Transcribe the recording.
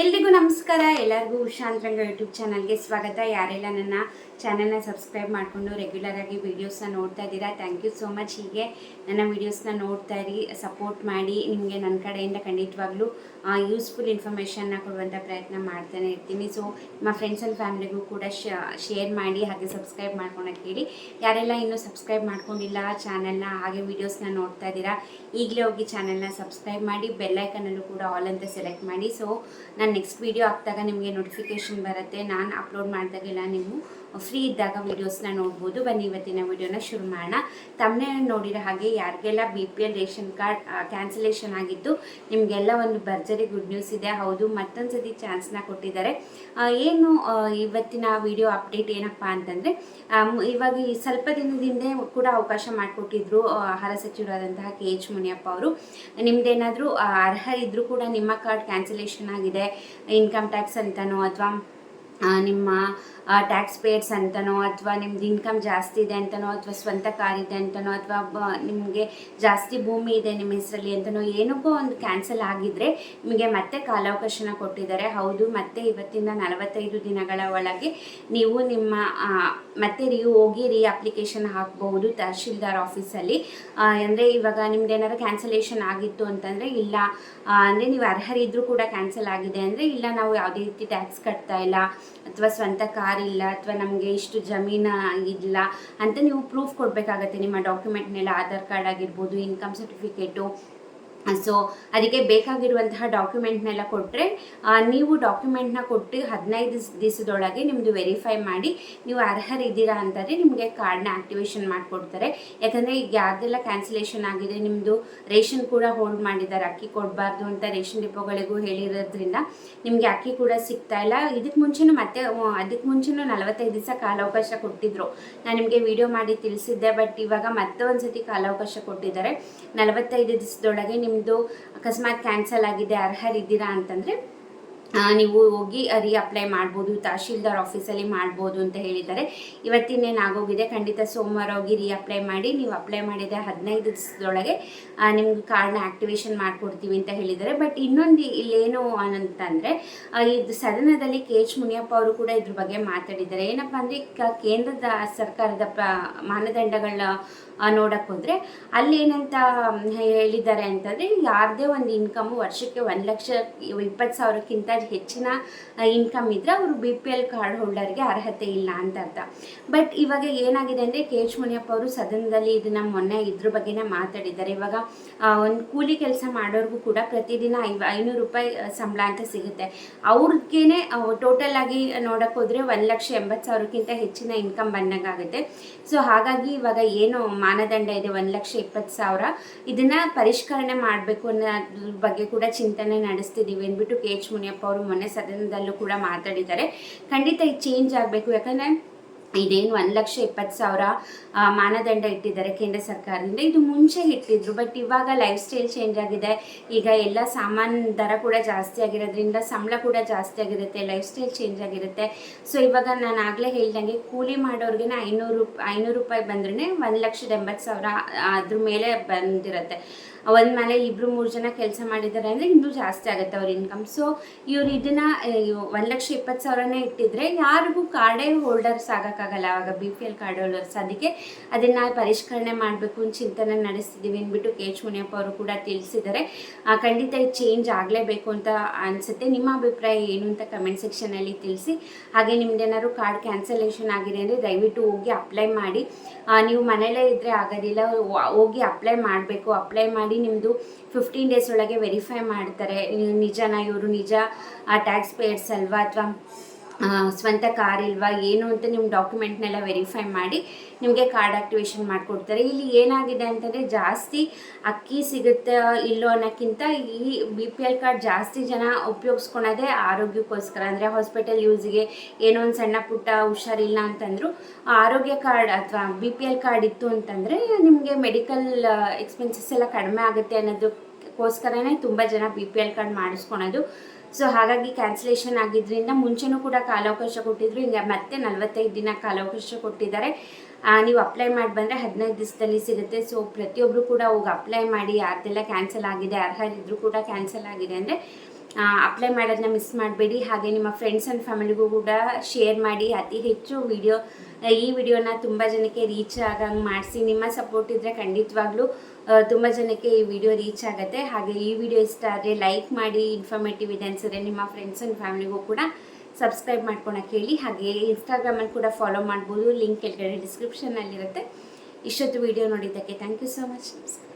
ಎಲ್ರಿಗೂ ನಮಸ್ಕಾರ. ಎಲ್ಲರಿಗೂ ಉಷಾಂತರಂಗ ಯೂಟ್ಯೂಬ್ ಚಾನಲ್ಗೆ ಸ್ವಾಗತ. ಯಾರೆಲ್ಲ ನನ್ನ ಚಾನಲ್ನ ಸಬ್ಸ್ಕ್ರೈಬ್ ಮಾಡಿಕೊಂಡು ರೆಗ್ಯುಲರ್ ಆಗಿ ವೀಡಿಯೋಸ್ನ ನೋಡ್ತಾ ಇದ್ದೀರಾ. ಥ್ಯಾಂಕ್ ಯು ಸೋ ಮಚ್ ಹೀಗೆ ನನ್ನ ವೀಡಿಯೋಸ್ನ ನೋಡ್ತಾ ಇರಿ ಸಪೋರ್ಟ್ ಮಾಡಿ. ನಿಮಗೆ ನನ್ನ ಕಡೆಯಿಂದ ಖಂಡಿತವಾಗ್ಲೂ ಯೂಸ್ಫುಲ್ ಇನ್ಫಾರ್ಮೇಷನ್ನ ಕೊಡುವಂಥ ಪ್ರಯತ್ನ ಮಾಡ್ತಾನೆ ಇರ್ತೀನಿ. ಸೊ ನಿಮ್ಮ ಫ್ರೆಂಡ್ಸ್ ಆ್ಯಂಡ್ ಫ್ಯಾಮಿಲಿಗೂ ಕೂಡ ಶೇರ್ ಮಾಡಿ, ಹಾಗೆ ಸಬ್ಸ್ಕ್ರೈಬ್ ಮಾಡ್ಕೊಳಕ್ಕೆ ಹೇಳಿ. ಯಾರೆಲ್ಲ ಇನ್ನೂ ಸಬ್ಸ್ಕ್ರೈಬ್ ಮಾಡ್ಕೊಂಡಿಲ್ಲ ಚಾನಲ್ನ ಹಾಗೆ ವೀಡಿಯೋಸ್ನ ನೋಡ್ತಾ ಇದ್ದೀರಾ, ಈಗಲೇ ಹೋಗಿ ಚಾನಲ್ನ ಸಬ್ಸ್ಕ್ರೈಬ್ ಮಾಡಿ ಬೆಲ್ಲೈಕನಲ್ಲೂ ಕೂಡ ಆಲ್ ಅಂತ ಸೆಲೆಕ್ಟ್ ಮಾಡಿ. ಸೊ ನಾನು ನೆಕ್ಸ್ಟ್ ವೀಡಿಯೋ ಹಾಕಿದಾಗ ನಿಮಗೆ ನೋಟಿಫಿಕೇಶನ್ ಬರುತ್ತೆ. ನಾನು ಅಪ್ಲೋಡ್ ಮಾಡಿದಾಗೆಲ್ಲ ನೀವು ಫ್ರೀ ಇದ್ದಾಗ ವೀಡಿಯೋಸ್ನ ನೋಡ್ಬೋದು. ಬನ್ನಿ, ಇವತ್ತಿನ ವೀಡಿಯೋನ ಶುರು ಮಾಡೋಣ. ತಮ್ಮನೇ ನೋಡಿರೋ ಹಾಗೆ ಯಾರಿಗೆಲ್ಲ B P L ration card cancellation ಆಗಿತ್ತು ನಿಮಗೆಲ್ಲ ಒಂದು ಭರ್ಜರಿ ಗುಡ್ ನ್ಯೂಸ್ ಇದೆ. ಹೌದು ಮತ್ತೊಂದು ಸತಿ ಚಾನ್ಸ್ನ ಕೊಟ್ಟಿದ್ದಾರೆ. ಏನು ಇವತ್ತಿನ ವಿಡಿಯೋ ಅಪ್ಡೇಟ್ ಏನಪ್ಪ ಅಂತಂದರೆ ಇವಾಗ ಸ್ವಲ್ಪ ದಿನದಿಂದ ಕೂಡ ಅವಕಾಶ ಮಾಡಿಕೊಟ್ಟಿದ್ರು ಆಹಾರ ಸಚಿವರಾದಂತಹ ಕೆ ಎಚ್ ಮುನಿಯಪ್ಪ ಅವರು. ನಿಮ್ದೇನಾದರೂ ಅರ್ಹ ಇದ್ದರೂ ಕೂಡ ನಿಮ್ಮ ಕಾರ್ಡ್ ಕ್ಯಾನ್ಸಲೇಷನ್ ಆಗಿದೆ. ಇನ್ಕಮ್ ಟ್ಯಾಕ್ಸ್ ಅಂತನೋ, ಅಥವಾ ನಿಮ್ಮ ಟ್ಯಾಕ್ಸ್ ಪೇಯರ್ಸ್ ಅಂತನೋ ಅಥವಾ ನಿಮ್ದು ಇನ್ಕಮ್ ಜಾಸ್ತಿ ಇದೆ ಅಂತನೋ ಅಥವಾ ಸ್ವಂತ ಕಾರ್ ಇದೆ ಅಂತನೋ ಅಥವಾ ನಿಮಗೆ ಜಾಸ್ತಿ ಭೂಮಿ ಇದೆ ನಿಮ್ಮ ಹೆಸರಲ್ಲಿ ಅಂತನೋ ಏನಕ್ಕೋ ಒಂದು ಕ್ಯಾನ್ಸಲ್ ಆಗಿದ್ರೆ ನಿಮಗೆ ಮತ್ತೆ ಕಾಲಾವಕಾಶನ ಕೊಟ್ಟಿದ್ದಾರೆ. ಹೌದು, ಮತ್ತೆ ಇವತ್ತಿಂದ ನಲವತ್ತೈದು ದಿನಗಳ ಒಳಗೆ ನೀವು ನಿಮ್ಮ ಮತ್ತೆ ನೀವು ಹೋಗಿ ರೀ ಅಪ್ಲಿಕೇಶನ್ ಹಾಕಬಹುದು ತಹಶೀಲ್ದಾರ್ ಆಫೀಸಲ್ಲಿ. ಅಂದರೆ ಇವಾಗ ನಿಮ್ದು ಏನಾದ್ರು ಕ್ಯಾನ್ಸಲೇಷನ್ ಆಗಿತ್ತು ಅಂತಂದರೆ ಇಲ್ಲ ಅಂದರೆ ನೀವು ಅರ್ಹರಿದ್ದರೂ ಕೂಡ ಕ್ಯಾನ್ಸಲ್ ಆಗಿದೆ ಅಂದರೆ ಇಲ್ಲ, ನಾವು ಯಾವುದೇ ರೀತಿ ಟ್ಯಾಕ್ಸ್ ಕಟ್ತಾ ಇಲ್ಲ, ಅಥವಾ ಸ್ವಂತ ಕಾರ್ ಇಲ್ಲ ಅಥವಾ ನಮಗೆ ಇಷ್ಟು ಜಮೀನ ಇಲ್ಲ ಅಂತ ನೀವು ಪ್ರೂಫ್ ಕೊಡಬೇಕಾಗತ್ತೆ. ನಿಮ್ಮ ಡಾಕ್ಯುಮೆಂಟ್ನೆಲ್ಲ ಆಧಾರ್ ಕಾರ್ಡ್ ಆಗಿರ್ಬೋದು ಇನ್ಕಮ್ ಸರ್ಟಿಫಿಕೇಟು ಸೊ ಅದಕ್ಕೆ ಬೇಕಾಗಿರುವಂತಹ ಡಾಕ್ಯುಮೆಂಟ್ನೆಲ್ಲ ಕೊಟ್ಟರೆ ನೀವು ಡಾಕ್ಯುಮೆಂಟ್ನ ಕೊಟ್ಟು ಹದಿನೈದು ದಿವ್ಸ ದಿವಸದೊಳಗೆ ನಿಮ್ಮದು ವೆರಿಫೈ ಮಾಡಿ, ನೀವು ಅರ್ಹರಿದ್ದೀರಾ ಅಂತಂದರೆ ನಿಮಗೆ ಕಾರ್ಡ್ನ ಆ್ಯಕ್ಟಿವೇಶನ್ ಮಾಡಿಕೊಡ್ತಾರೆ. ಯಾಕಂದರೆ ಈಗ ಯಾವುದೆಲ್ಲ ಕ್ಯಾನ್ಸಲೇಷನ್ ಆಗಿದೆ ನಿಮ್ಮದು ರೇಷನ್ ಕೂಡ ಹೋಲ್ಡ್ ಮಾಡಿದ್ದಾರೆ, ಅಕ್ಕಿ ಕೊಡಬಾರ್ದು ಅಂತ ರೇಷನ್ ಡಿಪೋಗಳಿಗೂ ಹೇಳಿರೋದ್ರಿಂದ ನಿಮಗೆ ಅಕ್ಕಿ ಕೂಡ ಸಿಗ್ತಾ ಇಲ್ಲ. ಇದಕ್ಕೆ ಮುಂಚೆನೂ ಮತ್ತೆ ಅದಕ್ಕೆ ಮುಂಚೆನೂ ನಲವತ್ತೈದು ದಿವಸ ಕಾಲಾವಕಾಶ ಕೊಟ್ಟಿದ್ದರು ನಾನು ನಿಮಗೆ ವಿಡಿಯೋ ಮಾಡಿ ತಿಳಿಸಿದ್ದೆ ಬಟ್ ಇವಾಗ ಮತ್ತೆ ಒಂದು ಸತಿ ಕಾಲಾವಕಾಶ ಕೊಟ್ಟಿದ್ದಾರೆ. ನಲವತ್ತೈದು ದಿವಸದೊಳಗೆ ನಿಮ್ಮದು ಅಕಸ್ಮಾತ್ ಕ್ಯಾನ್ಸಲ್ ಆಗಿದೆ ಅರ್ಹರಿದ್ದೀರಾ ಅಂತಂದರೆ ನೀವು ಹೋಗಿ ರೀ ಅಪ್ಲೈ ಮಾಡ್ಬೋದು, ತಹಶೀಲ್ದಾರ್ ಆಫೀಸಲ್ಲಿ ಮಾಡ್ಬೋದು ಅಂತ ಹೇಳಿದ್ದಾರೆ. ಇವತ್ತಿನೇನು ಆಗೋಗಿದೆ ಖಂಡಿತ ಸೋಮವಾರ ಹೋಗಿ ರೀ ಅಪ್ಲೈ ಮಾಡಿ, ನೀವು ಅಪ್ಲೈ ಮಾಡಿದ ಹದಿನೈದು ದಿವಸದೊಳಗೆ ನಿಮ್ಗೆ ಕಾರ್ಡ್ನ ಆ್ಯಕ್ಟಿವೇಶನ್ ಮಾಡಿಕೊಡ್ತೀವಿ ಅಂತ ಹೇಳಿದ್ದಾರೆ. ಬಟ್ ಇನ್ನೊಂದು ಇಲ್ಲೇನು ಅಂತಂದರೆ ಇದು ಸದನದಲ್ಲಿ ಕೆ ಎಚ್ ಮುನಿಯಪ್ಪ ಅವರು ಕೂಡ ಇದ್ರ ಬಗ್ಗೆ ಮಾತಾಡಿದ್ದಾರೆ. ಏನಪ್ಪ ಅಂದರೆ ಕೇಂದ್ರದ ಸರ್ಕಾರದ ಪ ಮಾನದಂಡಗಳ ನೋಡಕ್ಕೆ ಹೋದರೆ ಅಲ್ಲಿ ಏನಂತ ಹೇಳಿದ್ದಾರೆ ಅಂತಂದರೆ, ಯಾರದೇ ಒಂದು ಇನ್ಕಮು ವರ್ಷಕ್ಕೆ ಒಂದು ಲಕ್ಷ, ಇಪ್ಪತ್ತು ಸಾವಿರಕ್ಕಿಂತ ಹೆಚ್ಚಿನ ಇನ್ಕಮ್ ಇದ್ದರೆ ಅವರು ಬಿ ಪಿ ಎಲ್ ಕಾರ್ಡ್ ಹೋಲ್ಡರ್ಗೆ ಅರ್ಹತೆ ಇಲ್ಲ ಅಂತ ಅರ್ಥ ಬಟ್ ಇವಾಗ ಏನಾಗಿದೆ ಅಂದರೆ ಕೆ ಎಚ್ ಮುನಿಯಪ್ಪ ಅವರು ಸದನದಲ್ಲಿ ಇದನ್ನು ಮೊನ್ನೆ ಇದ್ರ ಬಗ್ಗೆನೇ ಮಾತಾಡಿದ್ದಾರೆ. ಇವಾಗ ಒಂದು ಕೂಲಿ ಕೆಲಸ ಮಾಡೋರ್ಗೂ ಕೂಡ ಪ್ರತಿದಿನ ಐ ಐನೂರು ರೂಪಾಯಿ ಸಂಬಳ ಅಂತ ಸಿಗುತ್ತೆ. ಅವ್ರಿಗೇನೆ ಟೋಟಲ್ ಆಗಿ ನೋಡಕ್ಕೆ ಹೋದರೆ ಒಂದು ಲಕ್ಷ ಎಂಬತ್ತು ಸಾವಿರಕ್ಕಿಂತ ಹೆಚ್ಚಿನ ಇನ್ಕಮ್ ಬಂದಂಗಾಗುತ್ತೆ. ಸೊ ಹಾಗಾಗಿ ಇವಾಗ ಏನು ಮಾನದಂಡ ಇದೆ? ಒಂದು ಲಕ್ಷ ಇಪ್ಪತ್ತು ಸಾವಿರ. ಇದನ್ನ ಪರಿಷ್ಕರಣೆ ಮಾಡಬೇಕು ಅನ್ನೋದ್ರ ಬಗ್ಗೆ ಕೂಡ ಚಿಂತನೆ ನಡೆಸ್ತಿದ್ದೀವಿ ಅಂದ್ಬಿಟ್ಟು ಕೆ ಎಚ್ ಮುನಿಯಪ್ಪ ಅವರು ಮೊನ್ನೆ ಸದನದಲ್ಲೂ ಕೂಡ ಮಾತಾಡಿದ್ದಾರೆ. ಖಂಡಿತ ಇದು ಚೇಂಜ್ ಆಗಬೇಕು. ಯಾಕಂದರೆ ಇದೇನು ಒಂದು ಲಕ್ಷ ಇಪ್ಪತ್ತು ಸಾವಿರ ಮಾನದಂಡ ಇಟ್ಟಿದ್ದಾರೆ ಕೇಂದ್ರ ಸರ್ಕಾರದಿಂದ. ಇದು ಮುಂಚೆ ಇಟ್ಟಿದ್ರು ಬಟ್ ಇವಾಗ ಲೈಫ್ ಸ್ಟೈಲ್ ಚೇಂಜ್ ಆಗಿದೆ. ಈಗ ಎಲ್ಲ ಸಾಮಾನು ದರ ಕೂಡ ಜಾಸ್ತಿ ಆಗಿರೋದ್ರಿಂದ ಸಂಬಳ ಕೂಡ ಜಾಸ್ತಿ ಆಗಿರುತ್ತೆ ಲೈಫ್ ಸ್ಟೈಲ್ ಚೇಂಜ್ ಆಗಿರುತ್ತೆ. ಸೊ ಇವಾಗ ನಾನು ಆಗಲೇ ಹೇಳ್ದಂಗೆ ಕೂಲಿ ಮಾಡೋರಿಗೆ ಐನೂರು ರೂಪಾಯಿ ಐನೂರು ರೂಪಾಯಿ ಬಂದ್ರೇ ಒಂದು ಲಕ್ಷದ ಎಂಬತ್ತು ಸಾವಿರ ಅದ್ರ ಮೇಲೆ ಬಂದಿರುತ್ತೆ. ಒಂದು ಮನೇಲಿ ಇಬ್ಬರು ಮೂರು ಜನ ಕೆಲಸ ಮಾಡಿದ್ದಾರೆ ಅಂದರೆ ಇನ್ನೂ ಜಾಸ್ತಿ ಆಗುತ್ತೆ ಅವ್ರ ಇನ್ಕಮ್ ಸೊ ಇವ್ರು ಇದನ್ನು ಒಂದು ಲಕ್ಷ ಇಪ್ಪತ್ತು ಸಾವಿರನೇ ಇಟ್ಟಿದ್ರೆ ಯಾರಿಗೂ ಕಾರ್ಡೇ ಹೋಲ್ಡರ್ಸ್ ಆಗೋಕ್ಕಾಗಲ್ಲ. ಆವಾಗ B P L card holders ಅದಕ್ಕೆ ಅದನ್ನು ಪರಿಷ್ಕರಣೆ ಮಾಡಬೇಕು ಅಂತ ಚಿಂತನೆ ನಡೆಸ್ತಿದ್ದೀವಿ ಅಂದ್ಬಿಟ್ಟು ಕೆ ಎಚ್ ಮುನಿಯಪ್ಪ ಅವರು ಕೂಡ ತಿಳಿಸಿದ್ದಾರೆ. ಖಂಡಿತ ಇದು ಚೇಂಜ್ ಆಗಲೇಬೇಕು ಅಂತ ಅನಿಸುತ್ತೆ. ನಿಮ್ಮ ಅಭಿಪ್ರಾಯ ಏನು ಅಂತ ಕಮೆಂಟ್ ಸೆಕ್ಷನಲ್ಲಿ ತಿಳಿಸಿ. ಹಾಗೆ ನಿಮ್ದೇನಾದ್ರು ಕಾರ್ಡ್ ಕ್ಯಾನ್ಸಲೇಷನ್ ಆಗಿದೆ ಅಂದರೆ ದಯವಿಟ್ಟು ಹೋಗಿ ಅಪ್ಲೈ ಮಾಡಿ. ನೀವು ಮನೆಯಲ್ಲೇ ಇದ್ದರೆ ಆಗೋದಿಲ್ಲ. ಹೋಗಿ ಅಪ್ಲೈ ಮಾಡಬೇಕು. ಅಪ್ಲೈ ಮಾಡಿ ನಿಮ್ಮದು ಫಿಫ್ಟೀನ್ ಡೇಸ್ ಒಳಗೆ ವೆರಿಫೈ ಮಾಡ್ತಾರೆ. ನಿಜನ ಇವರು ನಿಜ ಟ್ಯಾಕ್ಸ್ ಪೇಯರ್ಸ್ ಅಲ್ವಾ? ಅಥವಾ ಸ್ವಂತ ಕಾರ್ ಇಲ್ವಾ, ಏನು ಅಂತ ನಿಮ್ಮ ಡಾಕ್ಯುಮೆಂಟ್ನೆಲ್ಲ ವೆರಿಫೈ ಮಾಡಿ ನಿಮಗೆ ಕಾರ್ಡ್ ಆಕ್ಟಿವೇಶನ್ ಮಾಡಿಕೊಡ್ತಾರೆ. ಇಲ್ಲಿ ಏನಾಗಿದೆ ಅಂತಂದರೆ ಜಾಸ್ತಿ ಅಕ್ಕಿ ಸಿಗುತ್ತೆ ಇಲ್ಲೋ ಅನ್ನೋಕ್ಕಿಂತ ಈ ಬಿ ಪಿ ಎಲ್ ಕಾರ್ಡ್ ಜಾಸ್ತಿ ಜನ ಉಪಯೋಗಿಸ್ಕೊಳೋದೇ ಆರೋಗ್ಯಕ್ಕೋಸ್ಕರ. ಅಂದರೆ ಹಾಸ್ಪಿಟಲ್ ಯೂಸಿಗೆ ಏನೋ ಒಂದು ಸಣ್ಣ ಪುಟ್ಟ ಹುಷಾರಿಲ್ಲ ಅಂತಂದ್ರು, ಆರೋಗ್ಯ ಕಾರ್ಡ್ ಅಥವಾ ಬಿ ಪಿ ಎಲ್ ಕಾರ್ಡ್ ಇತ್ತು ಅಂತಂದರೆ ನಿಮಗೆ ಮೆಡಿಕಲ್ ಎಕ್ಸ್ಪೆನ್ಸಸ್ ಎಲ್ಲ ಕಡಿಮೆ ಆಗುತ್ತೆ ಅನ್ನೋದಕ್ಕೋಸ್ಕರನೇ ತುಂಬ ಜನ ಬಿ ಪಿ ಎಲ್ ಕಾರ್ಡ್ ಮಾಡಿಸ್ಕೊಳೋದು. ಸೊ ಹಾಗಾಗಿ ಕ್ಯಾನ್ಸಲೇಷನ್ ಆಗಿದ್ದರಿಂದ ಮುಂಚೆನೂ ಕೂಡ ಕಾಲಾವಕಾಶ ಕೊಟ್ಟಿದ್ರು, ಈಗ ಮತ್ತೆ ನಲವತ್ತೈದು ದಿನ ಕಾಲಾವಕಾಶ ಕೊಟ್ಟಿದ್ದಾರೆ. ನೀವು ಅಪ್ಲೈ ಮಾಡಿ ಬಂದರೆ ಹದಿನೈದು ದಿವಸದಲ್ಲಿ ಸಿಗುತ್ತೆ. ಸೊ ಪ್ರತಿಯೊಬ್ಬರು ಕೂಡ ಹೋಗಿ ಅಪ್ಲೈ ಮಾಡಿ ಯಾರ್ದೆಲ್ಲ ಕ್ಯಾನ್ಸಲ್ ಆಗಿದೆ ಅರ್ಹರಿದ್ರು ಕೂಡ ಕ್ಯಾನ್ಸಲ್ ಆಗಿದೆ ಅಂದರೆ ಅಪ್ಲೈ ಮಾಡೋದನ್ನ ಮಿಸ್ ಮಾಡಬೇಡಿ. ಹಾಗೆ ನಿಮ್ಮ ಫ್ರೆಂಡ್ಸ್ ಆ್ಯಂಡ್ ಫ್ಯಾಮಿಲಿಗೂ ಕೂಡ ಶೇರ್ ಮಾಡಿ. ಅತಿ ಹೆಚ್ಚು ವಿಡಿಯೋ ಈ ವಿಡಿಯೋನ ತುಂಬ ಜನಕ್ಕೆ ರೀಚ್ ಆಗಂಗೆ ಮಾಡಿಸಿ. ನಿಮ್ಮ ಸಪೋರ್ಟ್ ಇದ್ದರೆ ಖಂಡಿತವಾಗ್ಲೂ ತುಂಬ ಜನಕ್ಕೆ ಈ ವಿಡಿಯೋ ರೀಚ್ ಆಗುತ್ತೆ. ಹಾಗೆ ಈ ವಿಡಿಯೋ ಇಷ್ಟ ಆದರೆ ಲೈಕ್ ಮಾಡಿ ಇನ್ಫಾರ್ಮೇಟಿವ್ ಇದೆ ಅನ್ಸಿದ್ರೆ ನಿಮ್ಮ ಫ್ರೆಂಡ್ಸ್ ಆ್ಯಂಡ್ ಫ್ಯಾಮಿಲಿಗೂ ಕೂಡ ಸಬ್ಸ್ಕ್ರೈಬ್ ಮಾಡ್ಕೊಳಕ್ಕೆ ಹೇಳಿ. ಹಾಗೆ ಇನ್ಸ್ಟಾಗ್ರಾಮಲ್ಲಿ ಕೂಡ ಫಾಲೋ ಮಾಡ್ಬೋದು. ಲಿಂಕ್ ಕೆಳಗಡೆ ಡಿಸ್ಕ್ರಿಪ್ಷನ್ನಲ್ಲಿರುತ್ತೆ ಇಷ್ಟೊತ್ತು ವಿಡಿಯೋ ನೋಡಿದ್ದಕ್ಕೆ ಥ್ಯಾಂಕ್ ಯು ಸೊ ಮಚ್ ನಮಸ್ಕಾರ.